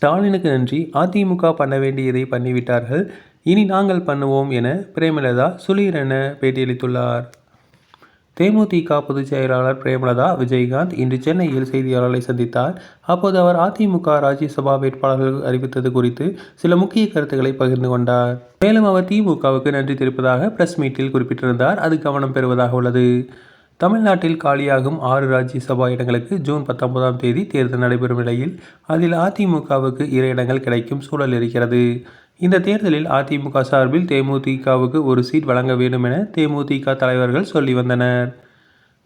ஸ்டாலினுக்கு நன்றி. அதிமுக பண்ண வேண்டியதை பண்ணிவிட்டார்கள். இனி நாங்கள் பண்ணுவோம் என பிரேமலதா சுளீரென பேட்டியளித்துள்ளார். தேமுதிக பொதுச் செயலாளர் பிரேமலதா விஜயகாந்த் இன்று சென்னையில் செய்தியாளர்களை சந்தித்தார். அப்போது அவர் அதிமுக ராஜ்யசபா வேட்பாளர்கள் அறிவித்தது குறித்து சில முக்கிய கருத்துக்களை பகிர்ந்து கொண்டார். மேலும் அவர் திமுகவுக்கு நன்றி தெரிவிப்பதாக பிரஸ் மீட்டில் குறிப்பிட்டிருந்தார். அது கவனம் பெறுவதாக உள்ளது. தமிழ்நாட்டில் காலியாகும் ஆறு ராஜ்யசபா இடங்களுக்கு ஜூன் பத்தொன்பதாம் தேதி தேர்தல் நடைபெறும் நிலையில் அதில் அதிமுகவுக்கு இரு இடங்கள் கிடைக்கும் சூழல் இருக்கிறது. இந்த தேர்தலில் அதிமுக சார்பில் தேமுதிகவுக்கு ஒரு சீட் வழங்க வேண்டும் என தேமுதிக தலைவர்கள் சொல்லி வந்தனர்.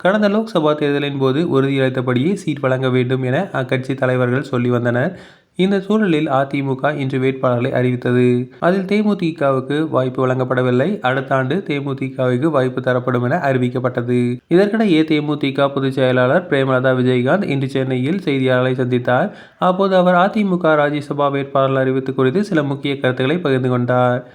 கடந்த லோக்சபா தேர்தலின் போது உறுதியளித்தபடியே சீட் வழங்க வேண்டும் என அக்கட்சி தலைவர்கள் சொல்லி வந்தனர். இந்த சூழலில் அதிமுக இன்று வேட்பாளர்களை அறிவித்தது. அதில் தேமுதிகவுக்கு வாய்ப்பு வழங்கப்படவில்லை. அடுத்த ஆண்டு தேமுதிகவுக்கு வாய்ப்பு தரப்படும் என அறிவிக்கப்பட்டது. இதற்கிடையே தேமுதிக பொதுச் செயலாளர் பிரேமலதா விஜயகாந்த் இன்று சென்னையில் செய்தியாளர்களை சந்தித்தார். அப்போது அவர் அதிமுக ராஜ்யசபா வேட்பாளர்கள் அறிவித்து குறித்து சில முக்கிய கருத்துக்களை பகிர்ந்து கொண்டார்.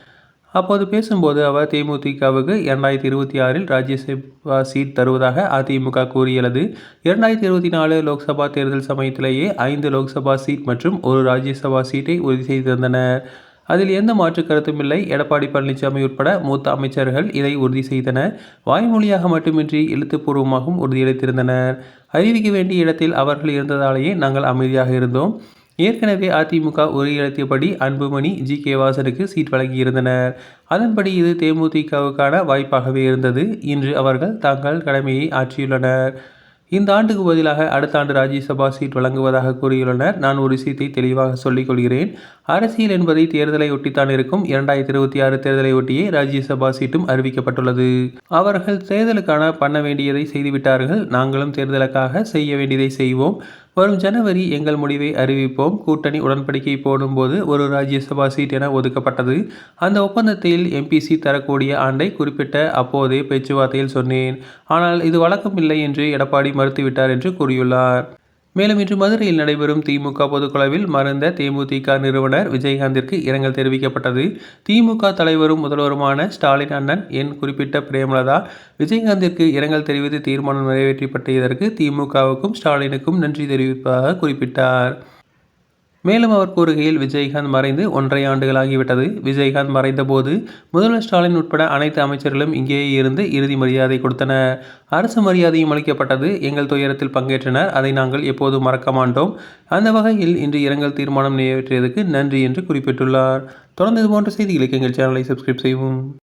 அப்போது பேசும்போது அவர் தேமுதிகவுக்கு இரண்டாயிரத்தி இருபத்தி ஆறில் ராஜ்யசபா சீட் தருவதாக அதிமுக கூறியுள்ளது. இரண்டாயிரத்தி இருபத்தி நாலு லோக்சபா தேர்தல் சமயத்திலேயே ஐந்து லோக்சபா சீட் மற்றும் ஒரு ராஜ்யசபா சீட்டை உறுதி செய்திருந்தனர். அதில் எந்த மாற்று கருத்தும் இல்லை. எடப்பாடி பழனிசாமி உட்பட மூத்த அமைச்சர்கள் இதை உறுதி செய்தனர். வாய்மொழியாக மட்டுமின்றி எழுத்துப்பூர்வமாகவும் உறுதியளித்திருந்தனர். அறிவிக்க வேண்டிய இடத்தில் அவர்கள் இருந்ததாலேயே நாங்கள் அமைதியாக இருந்தோம். ஏற்கனவே அதிமுக உறுதியளித்தபடி அன்புமணி ஜி. கே. வாசனுக்கு சீட் வழங்கியிருந்தனர். அதன்படி இது தேமுதிகவுக்கான வாய்ப்பாகவே இருந்தது. இன்று அவர்கள் தங்கள் கடமையை ஆற்றியுள்ளனர். இந்த ஆண்டுக்கு பதிலாக அடுத்த ஆண்டு ராஜ்யசபா சீட் வழங்குவதாக கூறியுள்ளனர். நான் ஒரு விஷயத்தை தெளிவாக சொல்லிக் கொள்கிறேன். அரசியல் என்பதை தேர்தலை ஒட்டித்தான் இருக்கும். இரண்டாயிரத்தி இருபத்தி ஆறு தேர்தலை ஒட்டியே ராஜ்யசபா சீட்டும் அறிவிக்கப்பட்டுள்ளது. அவர்கள் தேர்தலுக்கான பண்ண வேண்டியதை செய்துவிட்டார்கள். நாங்களும் தேர்தலுக்காக செய்ய வேண்டியதை செய்வோம். வரும் ஜனவரி எங்கள் முடிவை அறிவிப்போம். கூட்டணி உடன்படிக்கை போடும்போது ஒரு ராஜ்யசபா சீட் என ஒதுக்கப்பட்டது. அந்த ஒப்பந்தத்தில் எம்பிசி தரக்கூடிய ஆண்டை குறிப்பிட்ட அப்போதே பேச்சுவார்த்தையில் சொன்னேன். ஆனால் இது வழக்கம் இல்லை என்று எடப்பாடி மறுத்துவிட்டார் என்று கூறியுள்ளார். மேலும் இன்று மதுரையில் நடைபெறும் திமுக பொதுக்குழுவில் மறைந்த தேமுதிக நிறுவனர் விஜயகாந்திற்கு இரங்கல் தெரிவிக்கப்பட்டது. திமுக தலைவரும் முதல்வருமான ஸ்டாலின் அண்ணன் என் குறிப்பிட்ட பிரேமலதா விஜயகாந்திற்கு இரங்கல் தெரிவித்து தீர்மானம் நிறைவேற்றப்பட்டதற்கு திமுகவுக்கும் ஸ்டாலினுக்கும் நன்றி தெரிவிப்பதாக குறிப்பிட்டார். மேலும் அவர் கூறுகையில் விஜயகாந்த் மறைந்து ஒன்றரை ஆண்டுகளாகிவிட்டது. விஜயகாந்த் மறைந்தபோது முதல்வர் ஸ்டாலின் உட்பட அனைத்து அமைச்சர்களும் இங்கேயே இருந்து இறுதி மரியாதை கொடுத்தனர் அரசு மரியாதையும் அளிக்கப்பட்டது. எங்கள் துயரத்தில் பங்கேற்றனர். அதை நாங்கள் எப்போதும் மறக்க மாட்டோம். அந்த வகையில் இன்று இரங்கல் தீர்மானம் நிறைவேற்றியதுக்கு நன்றி என்று குறிப்பிட்டுள்ளார். தொடர்ந்து இது போன்ற செய்திகளுக்கு எங்கள் சேனலை சப்ஸ்கிரைப் செய்வோம்